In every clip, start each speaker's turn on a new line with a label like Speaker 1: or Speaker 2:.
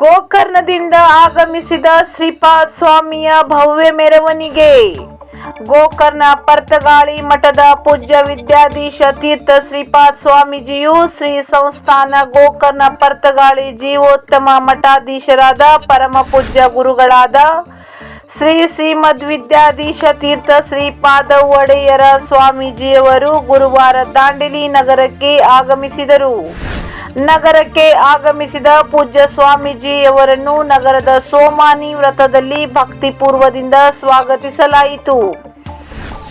Speaker 1: ಗೋಕರ್ಣದಿಂದ ಆಗಮಿಸಿದ ಶ್ರೀಪಾದ ಸ್ವಾಮಿಯ ಭವ್ಯ ಮೆರವಣಿಗೆ. ಗೋಕರ್ಣ ಪರ್ತಗಾಳಿ ಮಠದ ಪೂಜ್ಯ ವಿದ್ಯಾಧೀಶ ತೀರ್ಥ ಶ್ರೀಪಾದ ಸ್ವಾಮೀಜಿಯು ಶ್ರೀ ಸಂಸ್ಥಾನ ಗೋಕರ್ಣ ಪರ್ತಗಾಳಿ ಜೀವೋತ್ತಮ ಮಠಾಧೀಶರಾದ ಪರಮ ಪೂಜ್ಯ ಗುರುಗಳಾದ ಶ್ರೀ ಶ್ರೀಮದ್ ವಿದ್ಯಾಧೀಶ ತೀರ್ಥ ಶ್ರೀಪಾದ ಒಡೆಯರ ಸ್ವಾಮೀಜಿಯವರು ಗುರುವಾರ ದಾಂಡೇಲಿ ನಗರಕ್ಕೆ ಆಗಮಿಸಿದರು. ನಗರಕ್ಕೆ ಆಗಮಿಸಿದ ಪೂಜ್ಯ ಸ್ವಾಮೀಜಿಯವರನ್ನು ನಗರದ ಸೋಮಾನಿ ವ್ರತದಲ್ಲಿ ಭಕ್ತಿಪೂರ್ವದಿಂದ ಸ್ವಾಗತಿಸಲಾಯಿತು.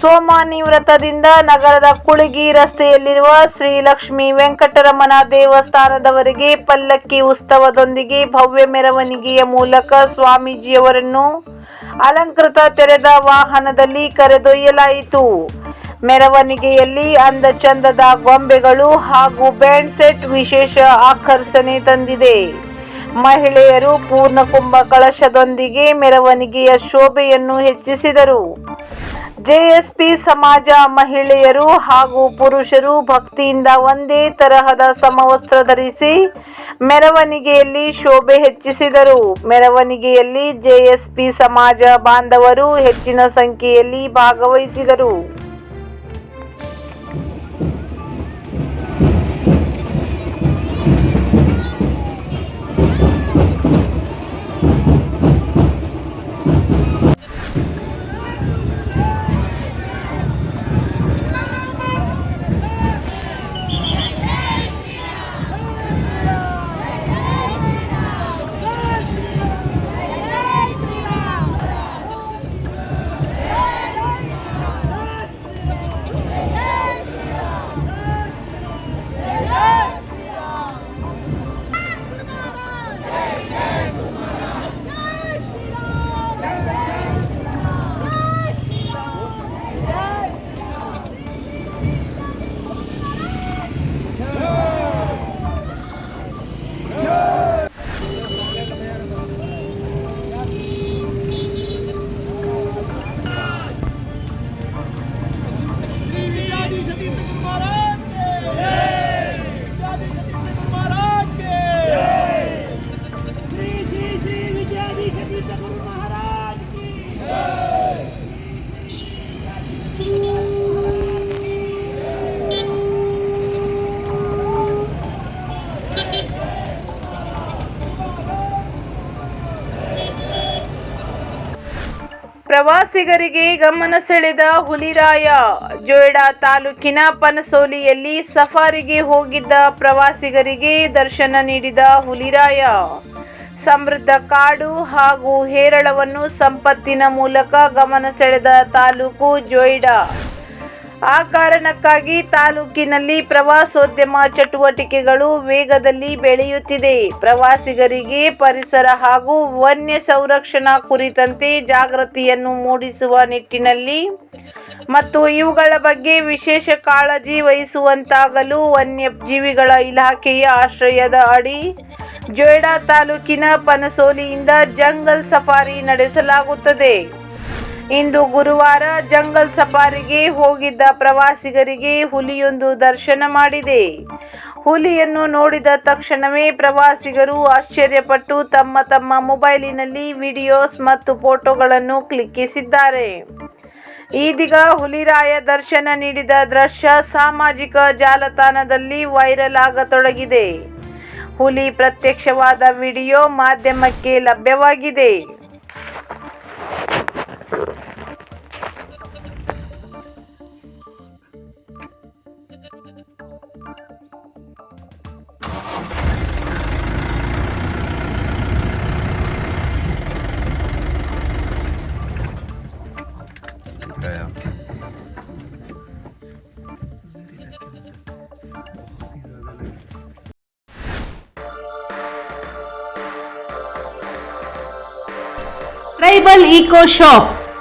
Speaker 1: ಸೋಮಾನಿ ವ್ರತದಿಂದ ನಗರದ ಕುಳಗಿ ರಸ್ತೆಯಲ್ಲಿರುವ ಶ್ರೀ ಲಕ್ಷ್ಮೀ ವೆಂಕಟರಮಣ ದೇವಸ್ಥಾನದವರೆಗೆ ಪಲ್ಲಕ್ಕಿ ಉತ್ಸವದೊಂದಿಗೆ ಭವ್ಯ ಮೆರವಣಿಗೆಯ ಮೂಲಕ ಸ್ವಾಮೀಜಿಯವರನ್ನು ಅಲಂಕೃತ ತೆರೆದ ವಾಹನದಲ್ಲಿ ಕರೆದೊಯ್ಯಲಾಯಿತು. ಮೆರವಣಿಗೆಯಲ್ಲಿ ಅಂದ ಚಂದದ ಗೊಂಬೆಗಳು ಹಾಗೂ ಬ್ಯಾಂಡ್ ಸೆಟ್ ವಿಶೇಷ ಆಕರ್ಷಣೆ ತಂದಿದೆ. ಮಹಿಳೆಯರು ಪೂರ್ಣ ಕುಂಭ ಕಳಶದೊಂದಿಗೆ ಮೆರವಣಿಗೆಯ ಶೋಭೆಯನ್ನು ಹೆಚ್ಚಿಸಿದರು. ಜೆಎಸ್ಪಿ ಸಮಾಜ ಮಹಿಳೆಯರು ಹಾಗೂ ಪುರುಷರು ಭಕ್ತಿಯಿಂದ ಒಂದೇ ತರಹದ ಸಮವಸ್ತ್ರ ಧರಿಸಿ ಮೆರವಣಿಗೆಯಲ್ಲಿ ಶೋಭೆ ಹೆಚ್ಚಿಸಿದರು. ಮೆರವಣಿಗೆಯಲ್ಲಿ ಜೆಎಸ್ಪಿ ಸಮಾಜ ಬಾಂಧವರು ಹೆಚ್ಚಿನ ಸಂಖ್ಯೆಯಲ್ಲಿ ಭಾಗವಹಿಸಿದರು. ಪ್ರವಾಸಿಗರಿಗೆ ಗಮನ ಸೆಳೆದ ಹುಲಿರಾಯ ಜೋಯ್ಡಾ ತಾಲೂಕಿನ ಪನಸೋಲಿಯಲ್ಲಿ ಸಫಾರಿಗೆ ಹೋಗಿದ್ದ ಪ್ರವಾಸಿಗರಿಗೆ ದರ್ಶನ ನೀಡಿದ ಹುಲಿರಾಯ. ಸಮೃದ್ಧ ಕಾಡು ಹಾಗೂ ಹೇರಳವನ್ನು ಸಂಪತ್ತಿನ ಮೂಲಕ ಗಮನ ಸೆಳೆದ ತಾಲೂಕು ಜೊಯ್ಡಾ. ಆ ಕಾರಣಕ್ಕಾಗಿ ತಾಲೂಕಿನಲ್ಲಿ ಪ್ರವಾಸೋದ್ಯಮ ಚಟುವಟಿಕೆಗಳು ವೇಗದಲ್ಲಿ ಬೆಳೆಯುತ್ತಿದೆ. ಪ್ರವಾಸಿಗರಿಗೆ ಪರಿಸರ ಹಾಗೂ ವನ್ಯ ಸಂರಕ್ಷಣಾ ಕುರಿತಂತೆ ಜಾಗೃತಿಯನ್ನು ಮೂಡಿಸುವ ನಿಟ್ಟಿನಲ್ಲಿ ಮತ್ತು ಇವುಗಳ ಬಗ್ಗೆ ವಿಶೇಷ ಕಾಳಜಿ ವಹಿಸುವಂತಾಗಲು ವನ್ಯಜೀವಿಗಳ ಇಲಾಖೆಯ ಆಶ್ರಯದ ಅಡಿ ಜೊಯ್ಡಾ ತಾಲೂಕಿನ ಪನಸೋಲಿಯಿಂದ ಜಂಗಲ್ ಸಫಾರಿ ನಡೆಸಲಾಗುತ್ತದೆ. ಇಂದು ಗುರುವಾರ ಜಂಗಲ್ ಸಫಾರಿಗೆ ಹೋಗಿದ್ದ ಪ್ರವಾಸಿಗರಿಗೆ ಹುಲಿಯೊಂದು ದರ್ಶನ ಮಾಡಿದೆ. ಹುಲಿಯನ್ನು ನೋಡಿದ ತಕ್ಷಣವೇ ಪ್ರವಾಸಿಗರು ಆಶ್ಚರ್ಯಪಟ್ಟು ತಮ್ಮ ತಮ್ಮ ಮೊಬೈಲಿನಲ್ಲಿ ವಿಡಿಯೋಸ್ ಮತ್ತು ಫೋಟೋಗಳನ್ನು ಕ್ಲಿಕ್ಕಿಸಿದ್ದಾರೆ. ಇದೀಗ ಹುಲಿರಾಯ ದರ್ಶನ ನೀಡಿದ ದೃಶ್ಯ ಸಾಮಾಜಿಕ ಜಾಲತಾಣದಲ್ಲಿ ವೈರಲ್ ಆಗತೊಡಗಿದೆ. ಹುಲಿ ಪ್ರತ್ಯಕ್ಷವಾದ ವಿಡಿಯೋ ಮಾಧ್ಯಮಕ್ಕೆ ಲಭ್ಯವಾಗಿದೆ.
Speaker 2: Ja, ja.
Speaker 1: Tribal eco shop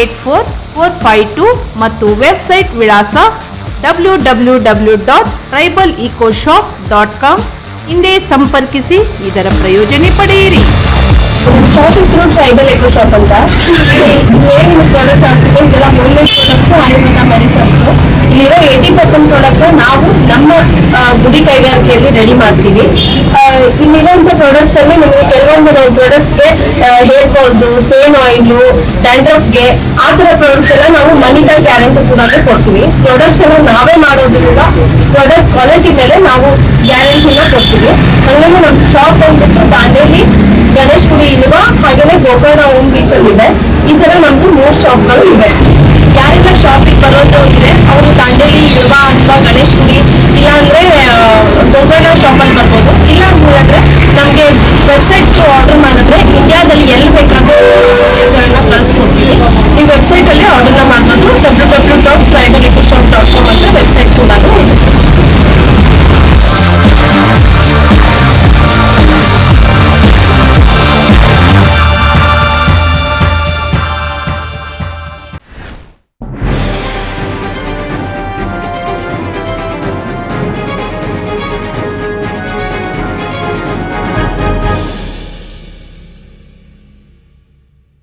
Speaker 3: eight four four five two ಮತ್ತು ವೆಬ್ಸೈಟ್ ವಿಳಾಸ W W W dot tribal eco shop dot com ಹಿಂದೆ ಸಂಪರ್ಕಿಸಿ, ಇದರ ಪ್ರಯೋಜನ ಪಡೆಯಿರಿ.
Speaker 2: ಶಾಪ್ ಹೆಸರು ಟ್ರೈಬಲ್ ಎಕೋ ಶಾಪ್ ಅಂತ. ಏನು ಪ್ರಾಡಕ್ಟ್ ಅನ್ಸುತ್ತೆ ಇದೆಲ್ಲ ಒಳ್ಳೆ ಪ್ರಾಡಕ್ಟ್ಸ್ ಆಯುರ್ವೇದ ಮೆಡಿಸನ್ಸ್ ಇಲ್ಲಿರೋ ಏಯ್ಟಿ ಪರ್ಸೆಂಟ್ ಪ್ರಾಡಕ್ಟ್ ನಾವು ನಮ್ಮ ಗುಡಿ ಕೈಗಾರಿಕೆಯಲ್ಲಿ ರೆಡಿ ಮಾಡ್ತೀವಿ. ಇಲ್ಲಿರುವಂತ ಪ್ರಾಡಕ್ಟ್ಸ್ ಅಲ್ಲಿ ನಿಮಗೆ ಕೆಲವೊಂದು ಪ್ರಾಡಕ್ಟ್ಸ್ಗೆ ಹೇರ್ ಫಾಲ್ದು ಪೇನ್ ಆಯಿಲು ಡ್ಯಾಂಡ್ರಫ್ಗೆ ಆ ತರ ಪ್ರಾಡಕ್ಟ್ಸ್ ಎಲ್ಲ ನಾವು ಮನಿ ಗ್ಯಾರಂಟಿ ಕೂಡ ಕೊಡ್ತೀವಿ. ಪ್ರಾಡಕ್ಟ್ಸ್ ಎಲ್ಲ ನಾವೇ ಮಾಡೋದ್ರಿಂದ ಪ್ರಾಡಕ್ಟ್ ಕ್ವಾಲಿಟಿ ಮೇಲೆ ನಾವು ಗ್ಯಾರಂಟಿನ ಕೊಡ್ತೀವಿ. ಹಂಗಾಗಿ ನಮ್ಮ ಶಾಪ್ ಬಂದ್ಬಿಟ್ಟು ದಾಂಡೇಲಿ ಗಣೇಶ್ ಗುಡಿ ಇಲ್ವಾ, ಹಾಗೇನೆ ಗೋಕರ್ಣ ಓಮ್ ಬೀಚ್ ಇದೆ. ಈ ತರ ನಮ್ದು ಮೂರ್ ಶಾಪ್ಗಳು ಇವೆ. ಯಾರಿಂದ ಶಾಪಿಗೆ ಬರೋದು ಅಂದ್ರೆ ಅವರು ದಾಂಡೇಲಿ ಶಿವ ಅಥವಾ ಗಣೇಶ್ ಗುಡಿ, ಇಲ್ಲಾಂದ್ರೆ ದೊಡ್ಡ ಶಾಪಲ್ಲಿ ಬರ್ಬೋದು. ಇಲ್ಲ ಅಂದ್ರೆ ನಮಗೆ ವೆಬ್ಸೈಟ್ ಥ್ರೂ ಆರ್ಡರ್ ಮಾಡಿದ್ರೆ ಇಂಡಿಯಾದಲ್ಲಿ ಎಲ್ಲಿ ಬೇಕಾದ್ರೂ ಕಳಿಸ್ಕೊಡ್ತೀವಿ. ಈ ವೆಬ್ಸೈಟಲ್ಲಿ ಆರ್ಡರ್ನ ಮಾಡ್ಬೋದು ಡಬ್ಲ್ಯೂ ಡಬ್ಲ್ಯೂ ಡಾಟ್